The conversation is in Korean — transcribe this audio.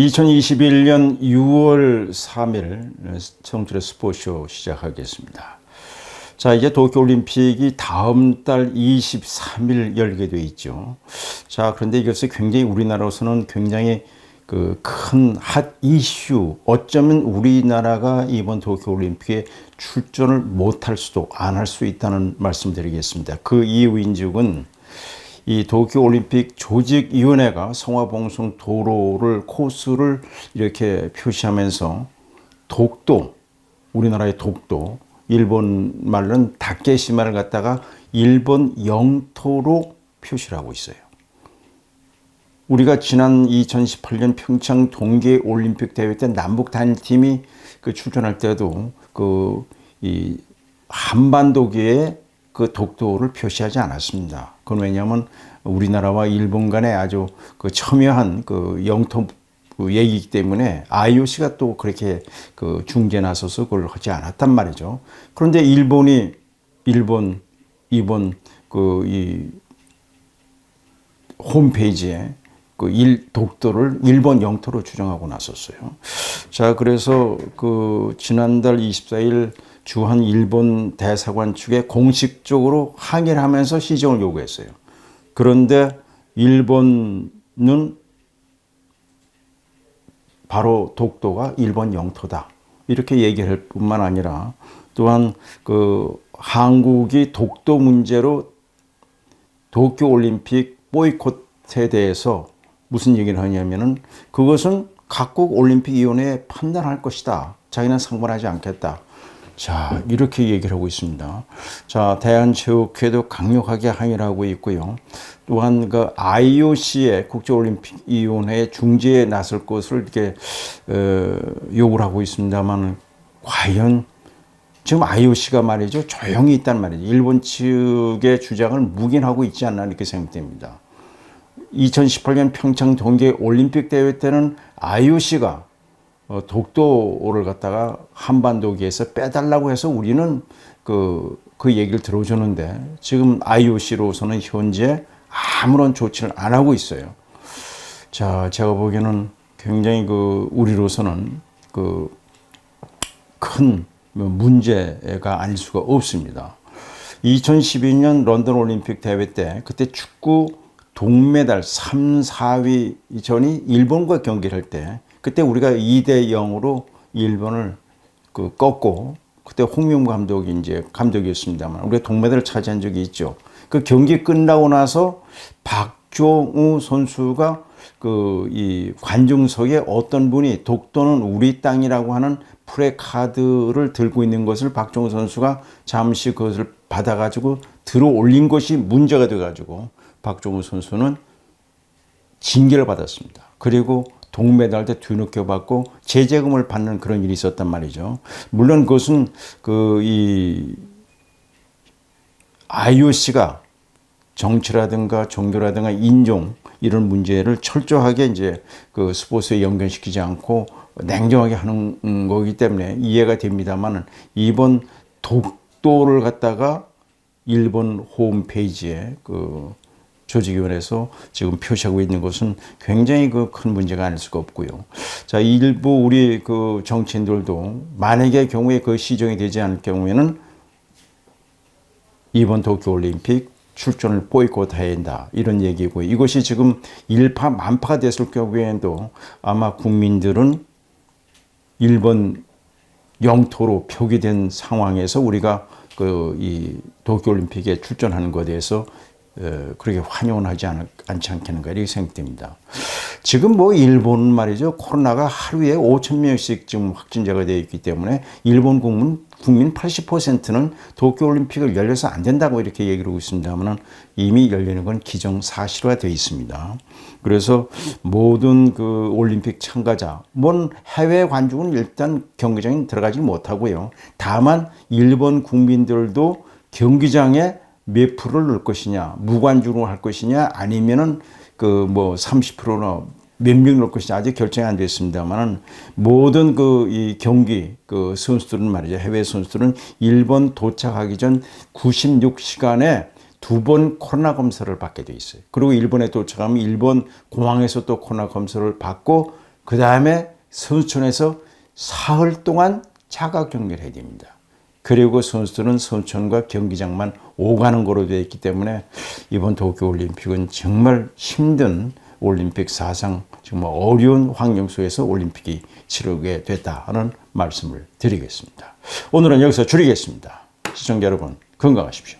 2021년 6월 3일 청주의 스포츠쇼 시작하겠습니다. 자, 이제 도쿄올림픽이 다음 달 23일 열게 돼 있죠. 자, 그런데 이것이 굉장히 우리나라로서는 굉장히 그 큰 핫 이슈. 어쩌면 우리나라가 이번 도쿄올림픽에 출전을 못할 수도 안 할 수 있다는 말씀드리겠습니다. 그 이유인 즉은 이 도쿄올림픽 조직위원회가 성화봉송 도로를 코스를 이렇게 표시하면서 독도 우리나라의 독도 일본 말로는 다케시마를 갖다가 일본 영토로 표시를 하고 있어요. 우리가 지난 2018년 평창 동계 올림픽 대회 때 남북 단일팀이 그 출전할 때도 그 이 한반도계에 그 독도를 표시하지 않았습니다. 그건 왜냐하면 우리나라와 일본 간에 아주 그 첨예한 그 영토 그 얘기이기 때문에 IOC가 또 그렇게 그 중재 나서서 그걸 하지 않았단 말이죠. 그런데 일본이 일본 이번 그 이 홈페이지에 그 일 독도를 일본 영토로 주장하고 나섰어요. 자, 그래서 그 지난달 24일 주한 일본 대사관 측에 공식적으로 항의를 하면서 시정을 요구했어요. 그런데 일본은 바로 독도가 일본 영토다. 이렇게 얘기할 뿐만 아니라 또한 그 한국이 독도 문제로 도쿄 올림픽 보이콧에 대해서 무슨 얘기를 하냐면은 그것은 각국 올림픽 위원회에 판단할 것이다. 자기는 상관하지 않겠다. 자, 이렇게 얘기를 하고 있습니다. 자, 대한체육회도 강력하게 항의를 하고 있고요. 또한 그 IOC의 국제올림픽위원회 중재에 나설 것을 이렇게 어, 요구를 하고 있습니다만 과연 지금 IOC가 말이죠 조용히 있단 말이죠. 일본 측의 주장을 묵인하고 있지 않나 이렇게 생각됩니다. 2018년 평창 동계 올림픽 대회 때는 IOC가 어, 독도를 갖다가 한반도기에서 빼달라고 해서 우리는 그, 그 얘기를 들어주는데 지금 IOC로서는 현재 아무런 조치를 안 하고 있어요. 자, 제가 보기에는 굉장히 그 우리로서는 그 큰 문제가 아닐 수가 없습니다. 2012년 런던 올림픽 대회 때 그때 축구 동메달 3, 4위 전이 일본과 경기를 할 때 그때 우리가 2대 0으로 일본을 그 꺾고 그때 홍명 감독이 이제 감독이었습니다만 우리가 동메달을 차지한 적이 있죠. 그 경기 끝나고 나서 박종우 선수가 그 이 관중석에 어떤 분이 독도는 우리 땅이라고 하는 프레카드를 들고 있는 것을 박종우 선수가 잠시 그것을 받아가지고 들어 올린 것이 문제가 돼가지고 박종우 선수는 징계를 받았습니다. 그리고 동메달 때 뒤늦게 받고 제재금을 받는 그런 일이 있었단 말이죠. 물론 그것은 그 이 IOC가 정치라든가 종교라든가 인종 이런 문제를 철저하게 이제 그 스포츠에 연결시키지 않고 냉정하게 하는 거기 때문에 이해가 됩니다만은 이번 독도를 갖다가 일본 홈페이지에 그 조직위원회에서 지금 표시하고 있는 것은 굉장히 그 큰 문제가 아닐 수가 없고요. 자, 일부 우리 그 정치인들도 만약의 경우에 그 시정이 되지 않을 경우에는 이번 도쿄올림픽 출전을 보이콧해야 한다. 이런 얘기고 이것이 지금 일파 만파가 됐을 경우에도 아마 국민들은 일본 영토로 표기된 상황에서 우리가 그 이 도쿄올림픽에 출전하는 것에 대해서 어, 그렇게 환영은 하지 않, 않지 않겠는가 이렇게 생각됩니다. 지금 뭐 일본 말이죠. 코로나가 하루에 5천 명씩 지금 확진자가 되어 있기 때문에 일본 국민 국민 80%는 도쿄올림픽을 열려서 안 된다고 이렇게 얘기를 하고 있습니다만 이미 열리는 건 기정사실화 되어 있습니다. 그래서 모든 그 올림픽 참가자, 뭔 해외 관중은 일단 경기장에 들어가지 못하고요. 다만 일본 국민들도 경기장에 몇 프로를 넣을 것이냐, 무관중으로 할 것이냐, 아니면은 그 뭐 30%나 몇명 넣을 것이냐 아직 결정이 안 됐습니다만은 모든 그 이 경기 그 선수들은 말이죠 해외 선수들은 일본 도착하기 전 96시간에 두 번 코로나 검사를 받게 돼 있어요. 그리고 일본에 도착하면 일본 공항에서 또 코로나 검사를 받고 그 다음에 선수촌에서 사흘 동안 자가 격리를 해야 됩니다. 그리고 선수들은 선수촌과 경기장만 오가는 거로 되어 있기 때문에 이번 도쿄올림픽은 정말 힘든 올림픽 사상 정말 어려운 환경 속에서 올림픽이 치르게 됐다는 말씀을 드리겠습니다. 오늘은 여기서 줄이겠습니다. 시청자 여러분 건강하십시오.